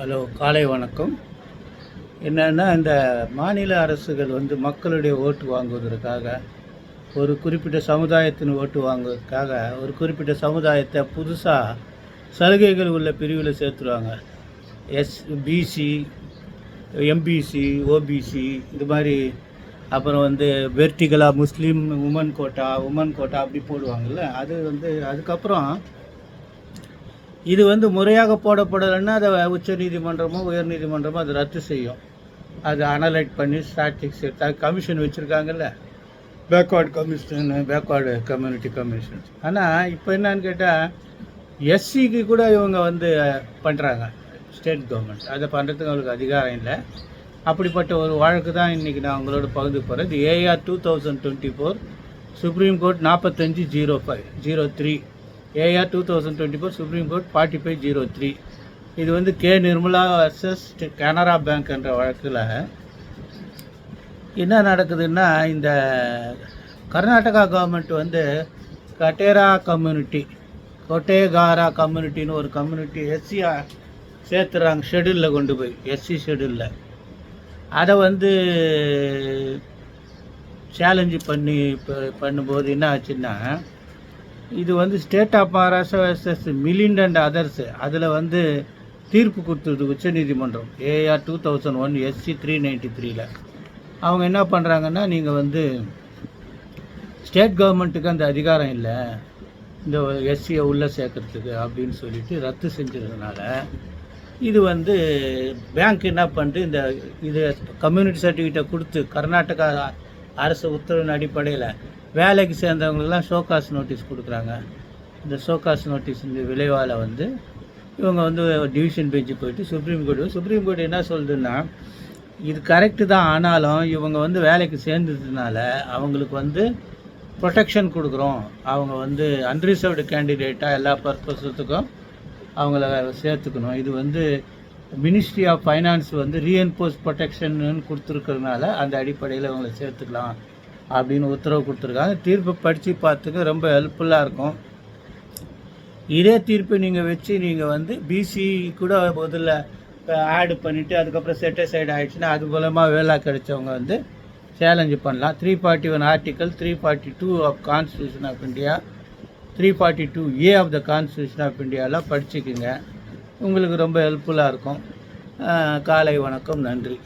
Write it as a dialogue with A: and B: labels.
A: Hello காலை வணக்கம். என்னன்னா இந்த மாநில அரசுகள் வந்து மக்களுடைய ஓட்டு வாங்குவதற்காக ஒரு குறிப்பிட்ட சமுதாயத்தின் ஓட்டு வாங்குவதற்காக ஒரு குறிப்பிட்ட சமுதாயத்தை புதுசாக சலுகைகள் உள்ள பிரிவில் சேர்த்துருவாங்க. எஸ் பிசி எம்பிசி ஓபிசி இது மாதிரி அப்புறம் வந்து வெர்டிகலாக Muslim women quota women quota அப்படி போடுவாங்கல்ல அது வந்து அதுக்கப்புறம் இது வந்து முறையாக போடப்படலைன்னா அதை உச்ச நீதிமன்றமோ உயர் நீதிமன்றமோ அதை ரத்து செய்யும். அது அனலைட் பண்ணி statics commission வச்சுருக்காங்கல்ல? Backward commission backward community commission ஆனால் இப்போ என்னன்னு கேட்டால் எஸ்சிக்கு கூட இவங்க வந்து பண்ணுறாங்க ஸ்டேட் கவர்மெண்ட் அதை பண்ணுறதுக்கு அவங்களுக்கு அதிகாரம் இல்லை. அப்படிப்பட்ட ஒரு வழக்கு தான் இன்றைக்கி நான் உங்களோட பகிர்ந்து போகிறேன் இது AR two thousand twenty four supreme court நாற்பத்தஞ்சு zero five zero three AR two thousand twenty four supreme court forty five zero three இது வந்து K Nirmala versus Canara bank என்ற வழக்கில் என்ன நடக்குதுன்னா இந்த கர்நாடகா கவர்மெண்ட் வந்து கட்டேரா கம்யூனிட்டி கொட்டேகாரா கம்யூனிட்டின்னு ஒரு கம்யூனிட்டி எஸ்சியாக சேர்த்துறாங்க ஷெடியூலில் கொண்டு போய் எஸ்சி ஷெடியூலில் அதை வந்து சேலஞ்சு பண்ணி ப- பண்ணும்போது என்ன ஆச்சுன்னா இது வந்து state of Maharashtra versus Milind and others அதில் வந்து தீர்ப்பு கொடுத்தது உச்சநீதிமன்றம். AR two thousand one SC three ninety த்ரீல அவங்க என்ன பண்ணுறாங்கன்னா நீங்கள் வந்து ஸ்டேட் கவர்மெண்ட்டுக்கு அந்த அதிகாரம் இல்லை. இந்த எஸ்சியை உள்ளே சேர்க்கறதுக்கு அப்படின்னு சொல்லிட்டு ரத்து செஞ்சதுனால இது வந்து பேங்க் என்ன பண்ணிட்டு இந்த இது கம்யூனிட்டி சர்டிஃபிகேட்டை கொடுத்து கர்நாடகா அரசு உத்தரவின் அடிப்படையில் வேலைக்கு சேர்ந்தவங்களுக்கெல்லாம் ஷோகாஸ் நோட்டீஸ் கொடுக்குறாங்க. இந்த ஷோகாஸ் நோட்டீஸ் இந்த விளைவால் வந்து இவங்க வந்து டிவிஷன் பெஞ்சு போயிட்டு சுப்ரீம் கோர்ட்டு சுப்ரீம் கோர்ட் என்ன சொல்லுதுன்னா இது கரெக்டு தான் ஆனாலும் இவங்க வந்து வேலைக்கு சேர்ந்ததுனால அவங்களுக்கு வந்து ப்ரொடெக்ஷன் கொடுக்குறோம். அவங்க வந்து அன்ரிசர்வ்டு கேண்டிடேட்டாக எல்லா பர்பஸத்துக்கும் அவங்கள சேர்த்துக்கணும். இது வந்து மினிஸ்ட்ரி ஆஃப் ஃபைனான்ஸ் வந்து ரீஎன்போர்ஸ் ப்ரொடெக்ஷன் கொடுத்துருக்கறதுனால அந்த அடிப்படையில் அவங்கள சேர்த்துக்கலாம். அப்படின்னு உத்தரவு கொடுத்துருக்காங்க. தீர்ப்பு படித்து பார்த்துக்க ரொம்ப ஹெல்ப்ஃபுல்லாக இருக்கும். இதே தீர்ப்பை நீங்கள் வச்சு நீங்கள் வந்து பிசி கூட முதல்ல ஆடு பண்ணிவிட்டு அதுக்கப்புறம் செட்டிஸ்ஃபைடு ஆகிடுச்சுன்னா அது மூலமாக வேலை கிடைச்சவங்க வந்து சேலஞ்சு பண்ணலாம். Three forty one article three forty two of constitution of India three forty two A of the constitution of இந்தியாலாம் படிச்சுக்குங்க. உங்களுக்கு ரொம்ப ஹெல்ப்ஃபுல்லாக இருக்கும். காலை வணக்கம் நன்றி.